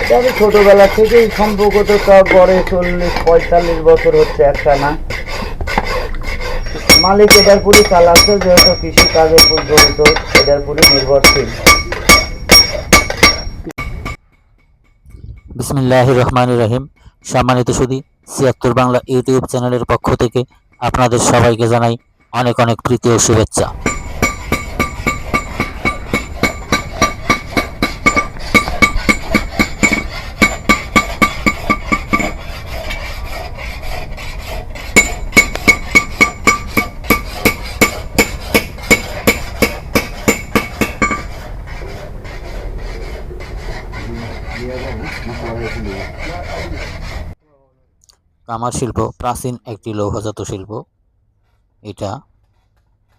এটা আমি ছোটবেলা থেকেই সম্পর্কত তা গড়ে চল্লিশ পঁয়তাল্লিশ বছর হচ্ছে একটানা। মালিক এটার পুরি চালাচ্ছে যেহেতু কৃষি কাজের উপর জড়িত এটার পুরি নির্ভরশীল। বিসমিল্লাহ রহমান রহিম। সম্মানিত সুদী ছিয়াত্তর বাংলা ইউটিউব চ্যানেলের পক্ষ থেকে আপনাদের সবাইকে জানাই অনেক অনেক প্রীতি ও শুভেচ্ছা। কামার শিল্প প্রাচীন একটি লৌহজাত শিল্প। এটা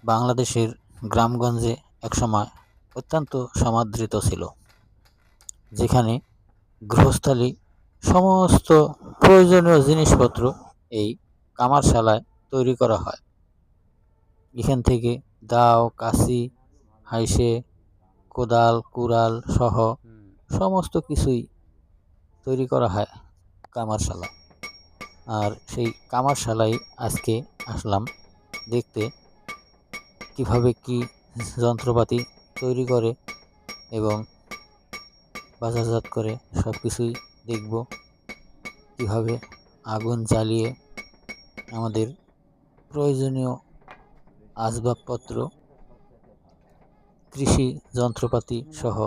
বাংলাদেশের গ্রামগঞ্জে একসময় অত্যন্ত সমাদৃত ছিল যেখানে গৃহস্থালী সমস্ত প্রয়োজনীয় জিনিসপত্র এই কামারশালায় তৈরি করা হয়। এখান থেকে দাও কাশি হাইসে কোদাল কুড়াল সহ সমস্ত কিছুই তৈরি করা হয় কামারশালা আর সেই কামারশালাই আজকে আসলাম দেখতে কীভাবে কি যন্ত্রপাতি তৈরি করে এবং বাজারজাত করে সব কিছুই দেখব। কীভাবে আগুন জ্বালিয়ে আমাদের প্রয়োজনীয় আসবাবপত্র, কৃষি যন্ত্রপাতি সহ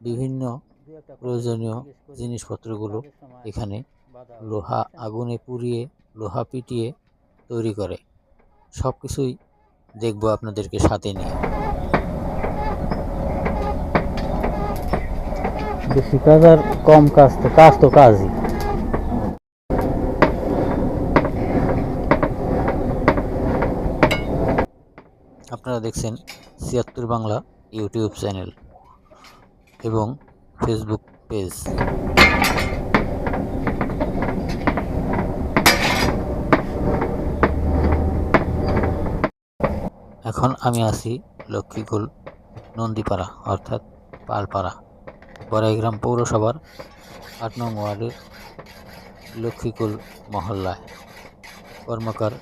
বিভিন্ন প্রয়োজনীয় জিনিসপত্রগুলো এখানে লোহা আগুনে পুড়িয়ে লোহা পিটিয়ে তৈরি করে। সব কিছুই দেখব আপনাদেরকে সাথে নিয়ে। বেশি কাজ আর কম কাজ তো কাজ তো কাজই। আপনারা দেখছেন ছিয়াত্তর বাংলা ইউটিউব চ্যানেল এবং ফেসবুক পেজ। এখন আমি আছি লক্ষ্মীকুল নন্দীপাড়া, অর্থাৎ পালপাড়া, বড়াইগ্রাম পৌরসভার আট নং ওয়ার্ডের লক্ষ্মীকুল মহল্লায়। কর্মকার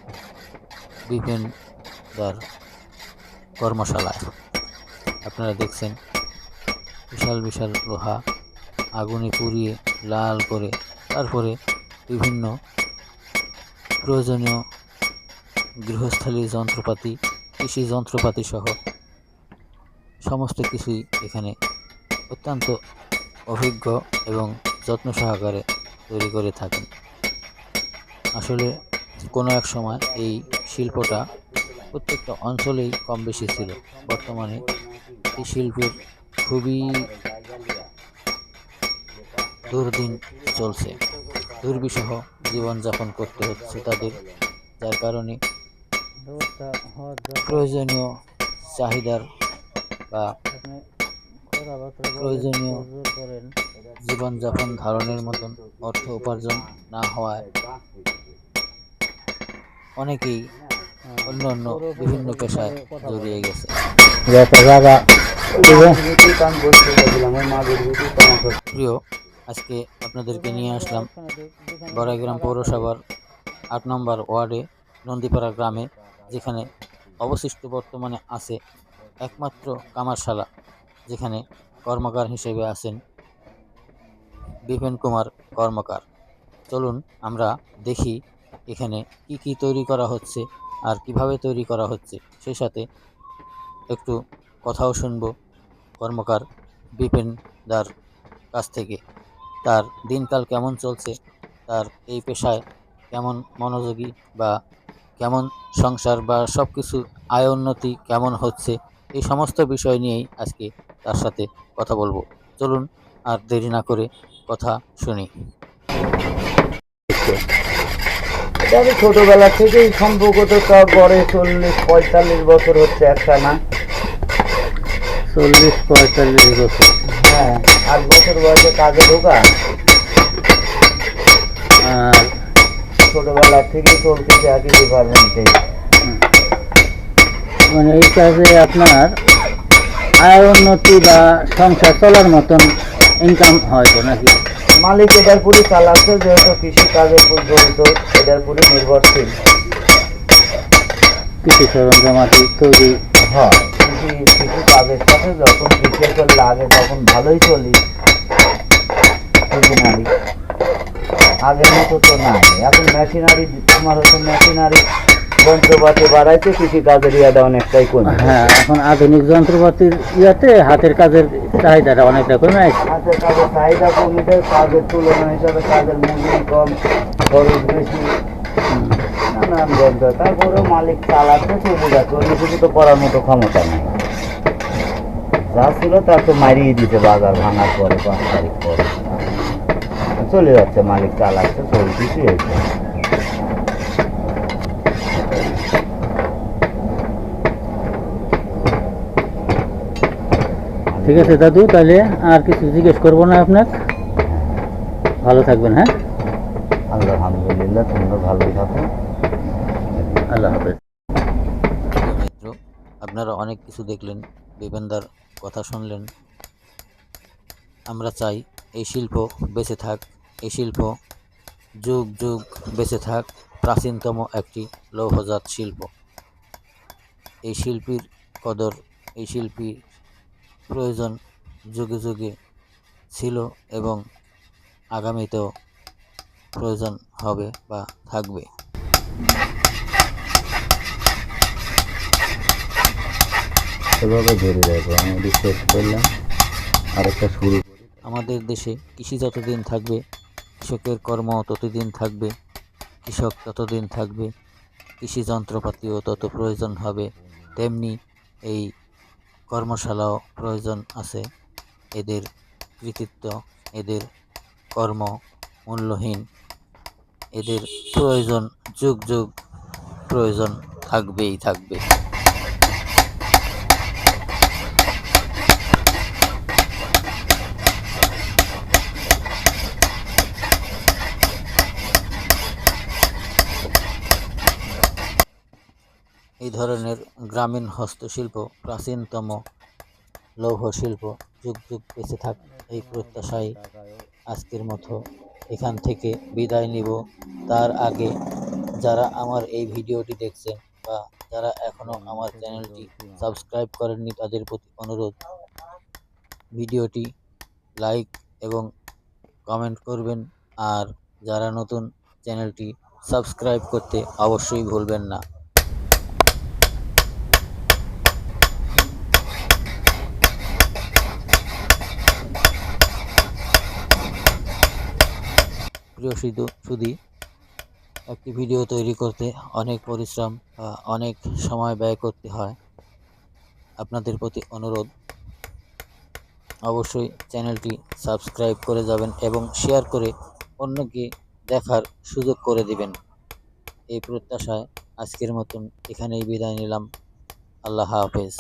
বিপিন দার কর্মশালায়। আপনারা দেখছেন বিশাল বিশাল লোহা, আগুনে পুড়িয়ে লাল করে তারপরে বিভিন্ন প্রয়োজনীয় গৃহস্থালী যন্ত্রপাতি কৃষি যন্ত্রপাতি সহ সমস্ত কিছুই এখানে অত্যন্ত অভিজ্ঞ এবং যত্ন সহকারে তৈরি করে থাকেন। আসলে কোনো এক সময় এই শিল্পটা প্রত্যেকটা অঞ্চলেই কম বেশি ছিল। বর্তমানে এই শিল্পের খুবই দুর্দিন চলছে। দুর্বিষহ জীবনযাপন করতে হচ্ছে তাদের, যার কারণে প্রয়োজনীয় চাহিদার বা প্রয়োজনীয় জীবনযাপন ধারণের মতন অর্থ উপার্জন না হওয়ায় অনেকেই অন্য অন্য বিভিন্ন পেশায় জড়িয়ে গেছে। প্রিয় আজকে আপনাদেরকে নিয়ে আসলাম বড়াইগ্রাম পৌরসভার আট নম্বর ওয়ার্ডে নন্দীপাড়া গ্রামে যেখানে অবশিষ্ট বর্তমানে আছে একমাত্র কামারশালা, যেখানে কর্মকার হিসেবে আছেন বিপিন কুমার কর্মকার। চলুন আমরা দেখি এখানে কি কি তৈরি করা হচ্ছে আর কীভাবে তৈরি করা হচ্ছে। সেই সাথে একটু কথাও শুনব কর্মকার বিপিন দার কাছ থেকে। তার দিনকাল কেমন চলছে? তার এই পেশায় কেমন মনোযোগী বা কেমন সংসার বা সব কিছু আয় উন্নতি কেমন হচ্ছে এই সমস্ত বিষয় নিয়েই আজকে তার সাথে কথা বলব। চলুন আর দেরি না করে কথা শুনি। আমি ছোটবেলা থেকেই সম্পর্কত তা গড়ে চল্লিশ পঁয়তাল্লিশ বছর হচ্ছে একটা না চল্লিশ পঁয়তাল্লিশ বছর। হ্যাঁ আট বছর বয়সে কাজে ঢোকা? আর ছোটবেলা থেকেই চলতেছে একই ডিপার্টমেন্টে মানে এই কাজে আপনার আয় উন্নতি বা সংসার চলার মতন ইনকাম হয় তো নাকি? মালিক এটার পুরি চালাচ্ছে যেহেতু কৃষি কাজের উপর জড়িত এটার পুরি নির্ভরশীল। কৃষি সরঞ্জামাতি তৈরি। হ্যাঁ কৃষি কৃষি কাজের সাথে যখন কৃষকের লাগে তখন ভালোই চলি। আগের মতো তো নাই। এখন মেশিনারি তোমার হচ্ছে মেশিনারি যন্ত্রপাতি বাড়াইছে কৃষি কাজের ইয়াটা অনেকটাই কমে হ্যাঁ এখন আধুনিক যন্ত্রপাতির ইয়াতে হাতের কাজের চাহিদাটা অনেকটা কমে আসছে। হাতের কাজের চাহিদা কমে যায় কাজের তুলনা হিসাবে কাজের মজুরি কম খরচ বেশি। নানান যন্ত্র তারপরেও মালিক চালাচ্ছে চলে যাচ্ছে অন্য কিছু তো করার মতো ক্ষমতা নেই। যা ছিল তা তো মারিয়ে দিতে বাজার ভাঙার পরে পাঁচ তারিখ পরে। চলে যাচ্ছে মালিক চালাচ্ছে চলতেছি। ঠিক আছে দাদু তাহলে আর কিছু জিজ্ঞেস করব না আপনার? ভালো থাকবেন হ্যাঁ? আলহামদুলিল্লাহ তোমরা ভালো থাকো। আল্লাহ হাফেজ। আপনারা অনেক কিছু দেখলেন বিবেন্দার কথা শুনলেন। আমরা চাই এই শিল্প বেঁচে থাক। এই শিল্প যুগ যুগ বেঁচে থাক প্রাচীনতম একটি লৌহজাত শিল্প। এই শিল্পীর কদর এই শিল্পীর প্রয়োজন যুগে যুগে ছিল এবং আগামীতেও প্রয়োজন হবে বা থাকবে। এভাবে ধরে রাখব আমি শেষ করলাম। আরেকটা শুরু আমাদের দেশে কৃষি যতদিন থাকবে কৃষকের কর্ম ততদিন থাকবে, কৃষক ততদিন থাকবে, কৃষি যন্ত্রপাতিও তত প্রয়োজন হবে, তেমনি এই কর্মশালাও প্রয়োজন আছে। এদের কৃতিত্ব, এদের কর্ম মূল্যহীন, এদের প্রয়োজন, যুগ যুগ প্রয়োজন থাকবেই থাকবে। ধরনের গ্রামীণ হস্তশিল্প, প্রাচীনতম লৌহ শিল্প যুগ যুগ বেঁচে থাক এই প্রত্যাশায় আজকের মতো। এখান থেকে বিদায় নিব। তার আগে যারা আমার এই ভিডিওটি দেখছেন বা যারা এখনও আমার চ্যানেলটি সাবস্ক্রাইব করেননি, তাদের প্রতি অনুরোধ, ভিডিওটি লাইক এবং কমেন্ট করবেন। আর যারা নতুন চ্যানেলটি সাবস্ক্রাইব করতে অবশ্যই ভুলবেন না। প্রিয় শুধু শুধু একটি ভিডিও তৈরি করতে অনেক পরিশ্রম বা অনেক সময় ব্যয় করতে হয়। আপনাদের প্রতি অনুরোধ। অবশ্যই চ্যানেলটি সাবস্ক্রাইব করে যাবেন এবং শেয়ার করে অন্যকে দেখার সুযোগ করে দিবেন। এই প্রত্যাশায় আজকের মতন এখানেই বিদায় নিলাম। আল্লাহ হাফেজ।